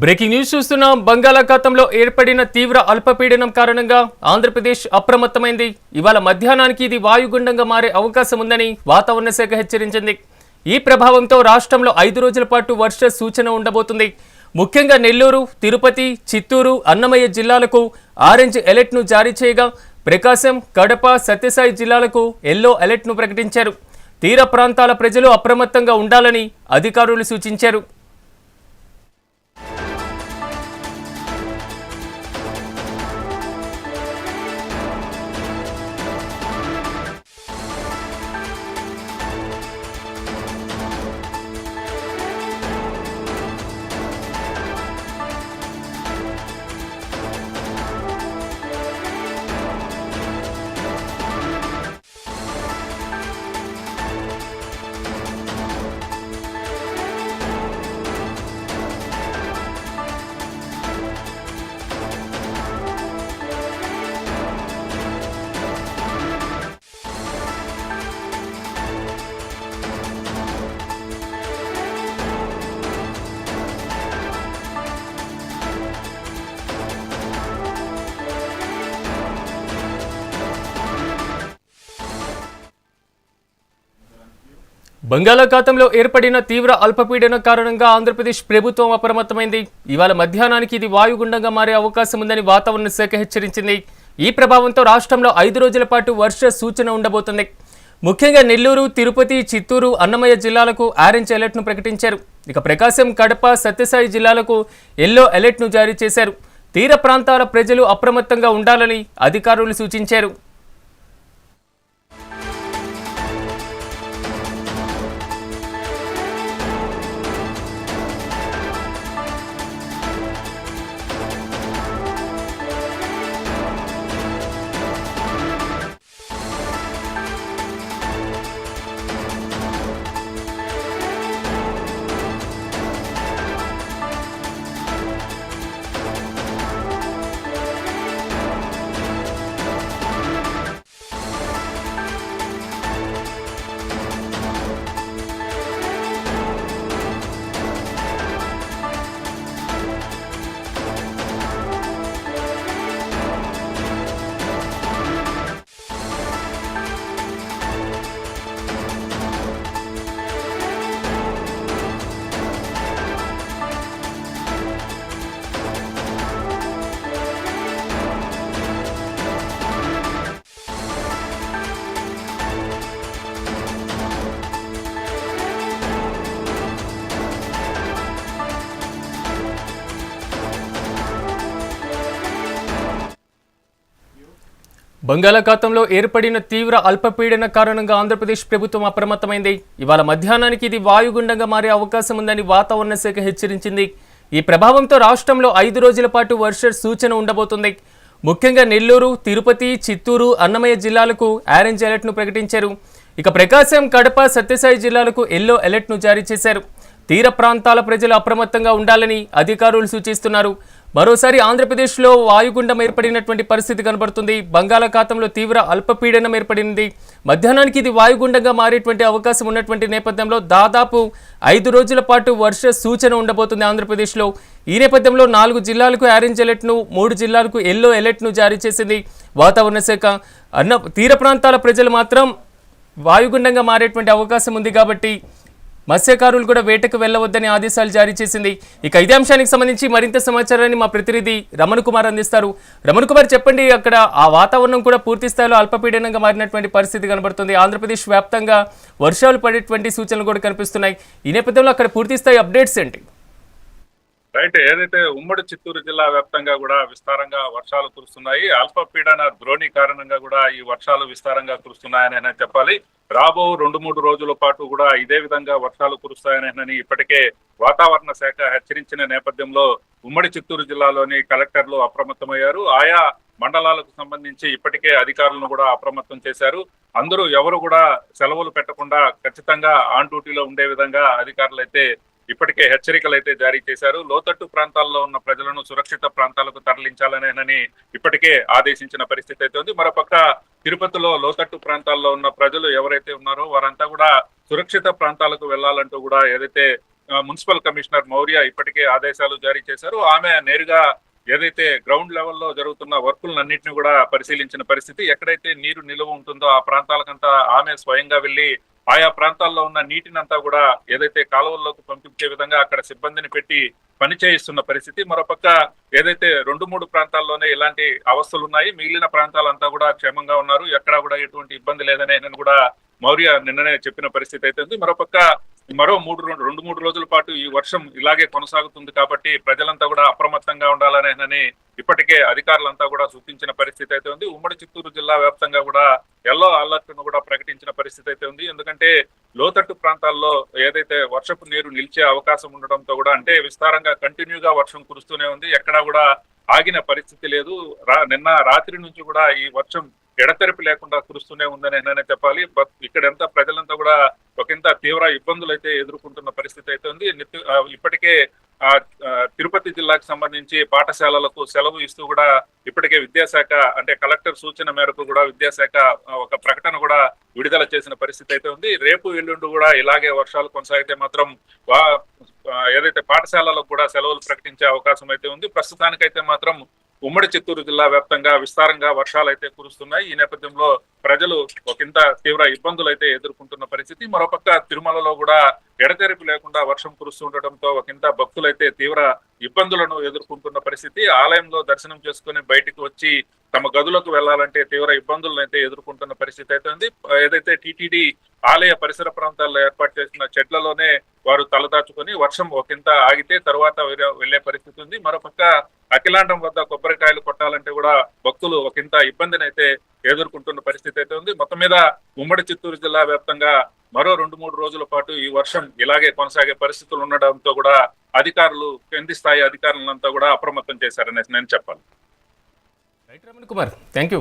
Breaking news చూస్తున్నాం. బంగాళాఖాతంలో ఏర్పడిన తీవ్ర అల్పపీడనం కారణంగా ఆంధ్రప్రదేశ్ అప్రమత్తమైంది. ఇవాళ మధ్యాహ్నానికి ఇది వాయుగుండంగా మారే అవకాశం ఉందని వాతావరణ శాఖ హెచ్చరించింది. ఈ ప్రభావంతో రాష్ట్రంలో ఐదు రోజుల పాటు వర్ష సూచన ఉండబోతుంది. ముఖ్యంగా నెల్లూరు తిరుపతి చిత్తూరు అన్నమయ్య జిల్లాలకు ఆరెంజ్ అలర్ట్ను జారీ చేయగా ప్రకాశం కడప సత్యసాయి జిల్లాలకు ఎల్లో అలర్ట్ను ప్రకటించారు. తీర ప్రాంతాల ప్రజలు అప్రమత్తంగా ఉండాలని అధికారులు సూచించారు. బంగాళాఖాతంలో ఏర్పడిన తీవ్ర అల్పపీడన కారణంగా ఆంధ్రప్రదేశ్ ప్రభుత్వం అప్రమత్తమైంది. ఇవాళ మధ్యాహ్నానికి ఇది వాయుగుండంగా మారే అవకాశం ఉందని వాతావరణ శాఖ హెచ్చరించింది. ఈ ప్రభావంతో రాష్ట్రంలో ఐదు రోజుల పాటు వర్ష సూచన ఉండబోతుంది. ముఖ్యంగా నెల్లూరు తిరుపతి చిత్తూరు అన్నమయ్య జిల్లాలకు ఆరెంజ్ అలర్ట్ను ప్రకటించారు. ఇక ప్రకాశం కడప సత్యసాయి జిల్లాలకు ఎల్లో అలర్ట్ను జారీ చేశారు. తీర ప్రాంతాల ప్రజలు అప్రమత్తంగా ఉండాలని అధికారులు సూచించారు. బంగాళాఖాతంలో ఏర్పడిన తీవ్ర అల్పపీడన కారణంగా ఆంధ్రప్రదేశ్ ప్రభుత్వం అప్రమత్తమైంది. ఇవాళ మధ్యాహ్నానికి ఇది వాయుగుండంగా మారే అవకాశం ఉందని వాతావరణ శాఖ హెచ్చరించింది. ఈ ప్రభావంతో రాష్ట్రంలో ఐదు రోజుల పాటు వర్ష సూచన ఉండబోతుంది. ముఖ్యంగా నెల్లూరు తిరుపతి చిత్తూరు అన్నమయ్య జిల్లాలకు ఆరెంజ్ అలర్ట్ను ప్రకటించారు. ఇక ప్రకాశం కడప సత్యసాయి జిల్లాలకు ఎల్లో అలర్ట్ను జారీ చేశారు. తీర ప్రాంతాల ప్రజలు అప్రమత్తంగా ఉండాలని అధికారులు సూచిస్తున్నారు. మరోసారి ఆంధ్రప్రదేశ్లో వాయుగుండం ఏర్పడినటువంటి పరిస్థితి కనబడుతుంది. బంగాళాఖాతంలో తీవ్ర అల్పపీడనం ఏర్పడింది. మధ్యాహ్నానికి ఇది వాయుగుండంగా మారేటువంటి అవకాశం ఉన్నటువంటి నేపథ్యంలో దాదాపు ఐదు రోజుల పాటు వర్ష సూచన ఉండబోతుంది ఆంధ్రప్రదేశ్లో. ఈ నేపథ్యంలో నాలుగు జిల్లాలకు ఆరెంజ్ అలర్ట్ను మూడు జిల్లాలకు ఎల్లో అలర్ట్ను జారీ చేసింది వాతావరణ శాఖ. అన్న తీర ప్రాంతాల ప్రజలు మాత్రం వాయుగుండంగా మారేటువంటి అవకాశం ఉంది కాబట్టి మత్స్యకారులు కూడా వేటకు వెళ్ళవద్దని ఆదేశాలు జారీ చేసింది. ఇక ఇదే అంశానికి సంబంధించి మరింత సమాచారాన్ని మా ప్రతినిధి రమణ్ కుమార్ అందిస్తారు. రమణ్ కుమార్ చెప్పండి అక్కడ ఆ వాతావరణం కూడా పూర్తి స్థాయిలో అల్పపీడనంగా మారినటువంటి పరిస్థితి కనబడుతుంది. ఆంధ్రప్రదేశ్ వ్యాప్తంగా వర్షాలు పడేటువంటి సూచనలు కూడా కనిపిస్తున్నాయి. ఈ నేపథ్యంలో అక్కడ పూర్తి స్థాయి అప్డేట్స్ ఏంటి? రైట్ ఏదైతే ఉమ్మడి చిత్తూరు జిల్లా వ్యాప్తంగా కూడా విస్తారంగా వర్షాలు కురుస్తున్నాయి అల్పపీడన ద్రోణి కారణంగా కూడా ఈ వర్షాలు విస్తారంగా కురుస్తున్నాయని అయినా చెప్పాలి. రాబో రెండు మూడు రోజుల పాటు కూడా ఇదే విధంగా వర్షాలు కురుస్తాయని ఇప్పటికే వాతావరణ శాఖ హెచ్చరించిన నేపథ్యంలో ఉమ్మడి చిత్తూరు జిల్లాలోని కలెక్టర్లు అప్రమత్తమయ్యారు. ఆయా మండలాలకు సంబంధించి ఇప్పటికే అధికారులను కూడా అప్రమత్తం చేశారు. అందరూ ఎవరు కూడా సెలవులు పెట్టకుండా ఖచ్చితంగా ఆన్ డ్యూటీలో ఉండే విధంగా అధికారులు అయితే ఇప్పటికే హెచ్చరికలు అయితే జారీ చేశారు. లోతట్టు ప్రాంతాల్లో ఉన్న ప్రజలను సురక్షిత ప్రాంతాలకు తరలించాలనేనని ఇప్పటికే ఆదేశించిన పరిస్థితి అయితే ఉంది. మరోపక్క తిరుపతిలో లోతట్టు ప్రాంతాల్లో ఉన్న ప్రజలు ఎవరైతే ఉన్నారో వారంతా కూడా సురక్షిత ప్రాంతాలకు వెళ్ళాలంటూ కూడా ఏదైతే మున్సిపల్ కమిషనర్ మౌర్య ఇప్పటికే ఆదేశాలు జారీ చేశారు. ఆమె నేరుగా ఏదైతే గ్రౌండ్ లెవెల్లో జరుగుతున్న వర్కులన్నింటినీ కూడా పరిశీలించిన పరిస్థితి. ఎక్కడైతే నీరు నిలువ ఉంటుందో ఆ ప్రాంతాలకంతా ఆమె స్వయంగా వెళ్ళి ఆయా ప్రాంతాల్లో ఉన్న నీటిని అంతా కూడా ఏదైతే కాలువల్లోకి పంపించే విధంగా అక్కడ సిబ్బందిని పెట్టి పని చేయిస్తున్న పరిస్థితి. మరోపక్క ఏదైతే రెండు మూడు ప్రాంతాల్లోనే ఇలాంటి అవస్థలు ఉన్నాయి మిగిలిన ప్రాంతాలంతా కూడా క్షేమంగా ఉన్నారు. ఎక్కడా కూడా ఎటువంటి ఇబ్బంది లేదని నేను కూడా మౌర్య నిన్ననే చెప్పిన పరిస్థితి అయితే ఉంది. మరోపక్క మరో మూడు రెండు రెండు మూడు రోజుల పాటు ఈ వర్షం ఇలాగే కొనసాగుతుంది కాబట్టి ప్రజలంతా కూడా అప్రమత్తంగా ఉండాలనేనని ఇప్పటికే అధికారులంతా కూడా సూచించిన పరిస్థితి అయితే ఉంది. ఉమ్మడి చిత్తూరు జిల్లా వ్యాప్తంగా కూడా ఎల్లో అలర్ట్ను కూడా ప్రకటించిన పరిస్థితి అయితే ఉంది. ఎందుకంటే లోతట్టు ప్రాంతాల్లో ఏదైతే వర్షపు నీరు నిలిచే అవకాశం ఉండడంతో కూడా అంటే విస్తారంగా కంటిన్యూగా వర్షం కురుస్తూనే ఉంది. ఎక్కడా కూడా ఆగిన పరిస్థితి లేదు. రా నిన్న రాత్రి నుంచి కూడా ఈ వర్షం ఎడతెరిపి లేకుండా కురుస్తూనే ఉందని నేనే చెప్పాలి. బట్ ఇక్కడంతా ప్రజలంతా కూడా ఒకంత తీవ్ర ఇబ్బందులు అయితే ఎదుర్కొంటున్న పరిస్థితి అయితే ఉంది. ఇప్పటికే ఆ తిరుపతి జిల్లాకు సంబంధించి పాఠశాలలకు సెలవు ఇస్తూ కూడా ఇప్పటికే విద్యాశాఖ అంటే కలెక్టర్ సూచన మేరకు కూడా విద్యాశాఖ ఒక ప్రకటన కూడా విడుదల చేసిన పరిస్థితి అయితే ఉంది. రేపు ఎల్లుండి కూడా ఇలాగే వర్షాలు కొనసాగితే మాత్రం వా ఏదైతే పాఠశాలలకు కూడా సెలవులు ప్రకటించే అవకాశం అయితే ఉంది. ప్రస్తుతానికైతే మాత్రం ఉమ్మడి చిత్తూరు జిల్లా వ్యాప్తంగా విస్తారంగా వర్షాలు అయితే కురుస్తున్నాయి. ఈ నేపథ్యంలో ప్రజలు ఒకంత తీవ్ర ఇబ్బందులు అయితే ఎదుర్కొంటున్న పరిస్థితి. మరోపక్క తిరుమలలో కూడా ఎడతెరిపి లేకుండా వర్షం కురుస్తుండటంతో ఒకంత భక్తులైతే తీవ్ర ఇబ్బందులను ఎదుర్కొంటున్న పరిస్థితి. ఆలయంలో దర్శనం చేసుకుని బయటికి వచ్చి తమ గదులకు వెళ్ళాలంటే తీవ్ర ఇబ్బందులను అయితే ఎదుర్కొంటున్న పరిస్థితి అయితే ఉంది ఏదైతే టీటీడీ ఆలయ పరిసర ప్రాంతాల్లో ఏర్పాటు చేసిన చెట్లలోనే వారు తలదాచుకొని వర్షం ఒకంత ఆగితే తర్వాత వెళ్ళే పరిస్థితి ఉంది. మరోపక్క అఖిలాండం వద్ద కొబ్బరికాయలు కొట్టాలంటే కూడా భక్తులు ఒకంత ఇబ్బందిని అయితే ఎదుర్కొంటున్న పరిస్థితి అయితే ఉంది. మొత్తం మీద ఉమ్మడి చిత్తూరు జిల్లా వ్యాప్తంగా మరో రెండు మూడు రోజుల పాటు ఈ వర్షం ఇలాగే కొనసాగే పరిస్థితులు ఉండడంతో కూడా అధికారులు కింది స్థాయి అధికారులంతా కూడా అప్రమత్తం చేశారనేసి నేను చెప్పాలి. Right Raman Kumar thank you